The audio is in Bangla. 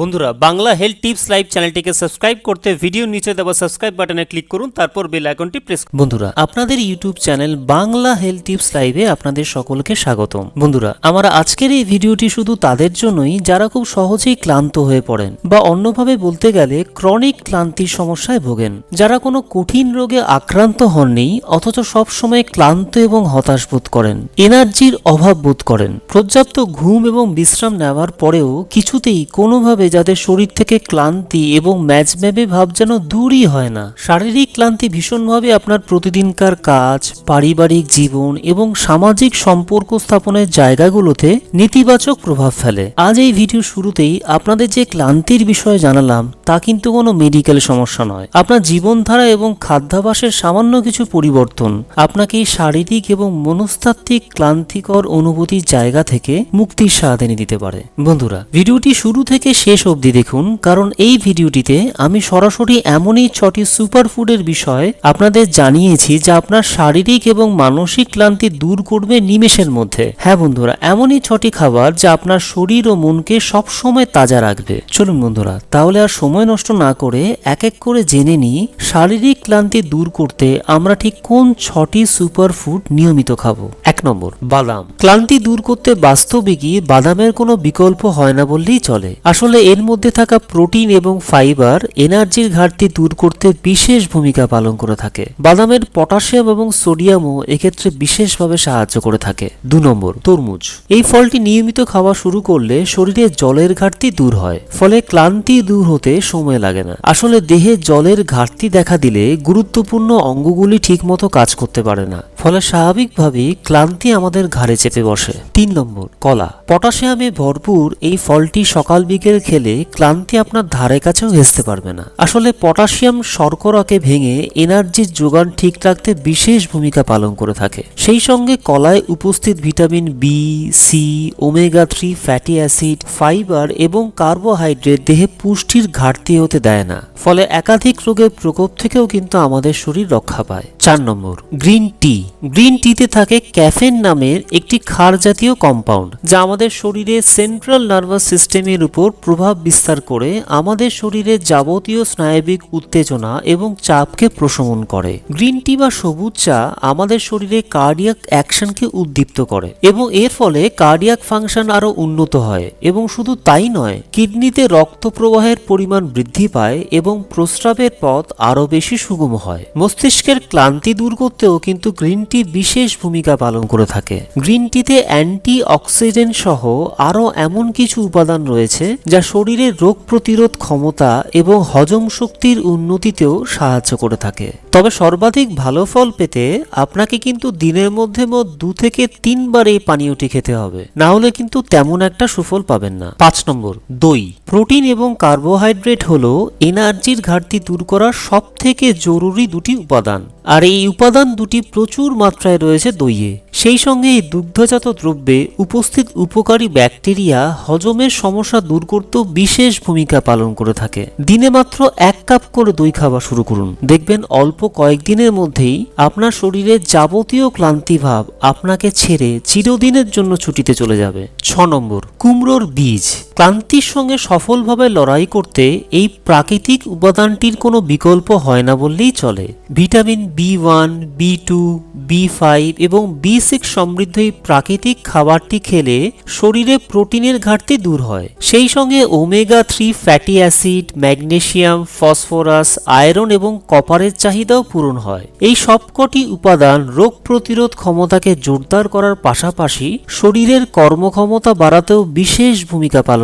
বন্ধুরা, বাংলা হেলথ টিপস লাইভ চ্যানেলটিকে সাবস্ক্রাইব করতে ভিডিও নিচে দেওয়া সাবস্ক্রাইব বাটনে ক্লিক করুন, তারপর বেল আইকনটি প্রেস বন্ধুরা, আপনাদের YouTube channel Bangla health tips লাইভে আপনাদের সকলকে স্বাগতম। বন্ধুরা, আমার আজকের এই ভিডিওটি শুধু তাদের জন্যই, যারা খুব সহজেই ক্লান্ত হয়ে পড়েন বা অন্যভাবে বলতে গেলে ক্রনিক ক্লান্তির সমস্যায় ভোগেন, যারা কোনো কঠিন রোগে আক্রান্ত হননি, অথচ সব সময় ক্লান্ত এবং হতাশ বোধ করেন, এনার্জির অভাব বোধ করেন। পর্যাপ্ত ঘুম এবং বিশ্রাম নেওয়ার পরেও কিছুতেই কোনোভাবে যাদের শরীর থেকে ক্লান্তি এবং ম্যাজম্যাপে ভাব যেন দূরই হয় না। শারীরিক ক্লান্তি ভীষণভাবে আপনার প্রতিদিনকার কাজ, পারিবারিক জীবন এবং সামাজিক সম্পর্ক স্থাপনের জায়গাগুলোতে নেতিবাচক প্রভাব ফেলে। আজ এই ভিডিও শুরুতেই আপনাদের যে ক্লান্তির বিষয়ে জানালাম তা কিন্তু কোনো মেডিকেল সমস্যা নয়। আপনার জীবনধারা এবং খাদ্যাভ্যাসের সামান্য কিছু পরিবর্তন আপনাকে এই শারীরিক এবং মনস্তাত্ত্বিক ক্লান্তিকর অনুভূতির জায়গা থেকে মুক্তির স্বাদ এনে দিতে পারে। বন্ধুরা, ভিডিওটি শুরু থেকে শেষ অবধি দেখুন, কারণ এই ভিডিওটিতে আমি সরাসরি এমনই ছটি সুপারফুডের বিষয় আপনাদের জানিয়েছি যা আপনার শারীরিক এবং মানসিক ক্লান্তি দূর করবে নিমেষের মধ্যে। হ্যাঁ বন্ধুরা, এমনই ছটি খাবার যা আপনার শরীর ও মনকে সবসময় তাজা রাখবে। চলুন বন্ধুরা, তাহলে আর সময় নষ্ট না করে এক এক করে জেনে নিই শারীরিক ক্লান্তি দূর করতে আমরা ঠিক কোন ছটি সুপার ফুড নিয়মিত খাব। এক নম্বর, বাদাম। ক্লান্তি দূর করতে বাস্তবিকই বাদামের কোনো বিকল্প হয় না বললেই চলে। আসলে এর মধ্যে থাকা প্রোটিন এবং ফাইবার এনার্জির ঘাটতি দূর করতে বিশেষ ভূমিকা পালন করে থাকে। বাদামের পটাশিয়াম এবং সোডিয়ামও এক্ষেত্রে বিশেষভাবে সাহায্য করে থাকে। দু নম্বর, তরমুজ। এই ফলটি নিয়মিত খাওয়া শুরু করলে শরীরে জলের ঘাটতি দূর হয়। ফলে ক্লান্তি দূর হতে সময় লাগে না। আসলে দেহে জলের ঘাটতি দেখা দিলে গুরুত্বপূর্ণ অঙ্গগুলি ঠিকমতো কাজ করতে পারে না। ফলে স্বাভাবিকভাবেই ক্লান্তি আমাদের ঘাড়ে চেপে বসে। তিন নম্বর, কলা। পটাশিয়ামে ভরপুর এই ফলটি সকাল বিকেল খেলে ক্লান্তি আপনার ধারে কাছেও ঘেসতে পারবে না। আসলে পটাশিয়াম শর্করাকে ভেঙে এনার্জির যোগান ঠিক রাখতে বিশেষ ভূমিকা পালন করে থাকে। সেই সঙ্গে কলায় উপস্থিত vitamin B, C, omega three, fatty acid, fibre এবং কার্বোহাইড্রেট দেহে পুষ্টির ঘাটতি হতে দেয় না। ফলে একাধিক রোগের প্রকোপ থেকেও কিন্তু আমাদের শরীর রক্ষা পায়। চার নম্বর, গ্রিন টি। গ্রিন টিতে থাকে ক্যাফেন নামের একটি ক্ষার জাতীয় কম্পাউন্ড যা আমাদের শরীরে সেন্ট্রাল নার্ভাস সিস্টেমের উপর প্রভাব বিস্তার করে, আমাদের শরীরে যাবতীয় স্নায়বিক উত্তেজনা এবং চাপকে প্রশমন করে। গ্রিন টি বা সবুজ চা আমাদের শরীরে কার্ডিয়াক অ্যাকশনকে উদ্দীপ্ত করে এবং এর ফলে কার্ডিয়াক ফাংশন আরও উন্নত হয় এবং শুধু তাই নয়, কিডনিতে রক্ত প্রবাহের পরিমাণ বৃদ্ধি পায় এবং প্রস্রাবের পথ আরও বেশি সুগম হয়। মস্তিষ্কের ক্লান্তি দূর করতেও কিন্তু গ্রিন টি বিশেষ ভূমিকা পালন করে থাকে। গ্রিন টিতে অ্যান্টি অক্সিডেন্ট সহ আরও এমন কিছু উপাদান রয়েছে যা শরীরের রোগ প্রতিরোধ ক্ষমতা এবং হজম শক্তির উন্নতিতেও সাহায্য করে থাকে। তবে সর্বাধিক ভালো ফল পেতে আপনাকে কিন্তু দিনের মধ্যে মোট দু থেকে তিনবার এই পানীয়টি খেতে হবে। না হলে কিন্তু তেমন একটা সুফল পাবেন না। পাঁচ নম্বর, দই। প্রোটিন এবং কার্বোহাইড্রেট হলো এনার্জির ঘাটতি দূর করার সব থেকে জরুরি দুটি উপাদান। আর এই উপাদান দুটি প্রচুর মাত্রায় রয়েছে দইয়ে। সেই সঙ্গে এই দুগ্ধজাত দ্রব্যে উপস্থিত উপকারী ব্যাকটেরিয়া হজমের সমস্যা দূর করতেও বিশেষ ভূমিকা পালন করে থাকে। দিনে মাত্র এক কাপ করে দই খাওয়া শুরু করুন। দেখবেন অল্প কয়েকদিনের মধ্যেই আপনার শরীরে যাবতীয় ক্লান্তি ভাব আপনাকে ছেড়ে চিরদিনের জন্য ছুটিতে চলে যাবে। ছ নম্বর, কুমড়োর বীজ। ক্লান্তির সঙ্গে সফলভাবে লড়াই করতে এই প্রাকৃতিক উপাদানটির কোনো বিকল্প হয় না বললেই চলে। Vitamin B one, B two, B five এবং বি সিক্স সমৃদ্ধ এই প্রাকৃতিক খাবারটি খেলে শরীরে প্রোটিনের ঘাটতি দূর হয়। সেই সঙ্গে omega three fatty acid magnesium phosphorus, iron এবং কপারের চাহিদাও পূরণ হয়। এই সবকটি উপাদান রোগ প্রতিরোধ ক্ষমতাকে জোরদার করার পাশাপাশি শরীরের কর্মক্ষমতা বাড়াতেও বিশেষ ভূমিকা পালন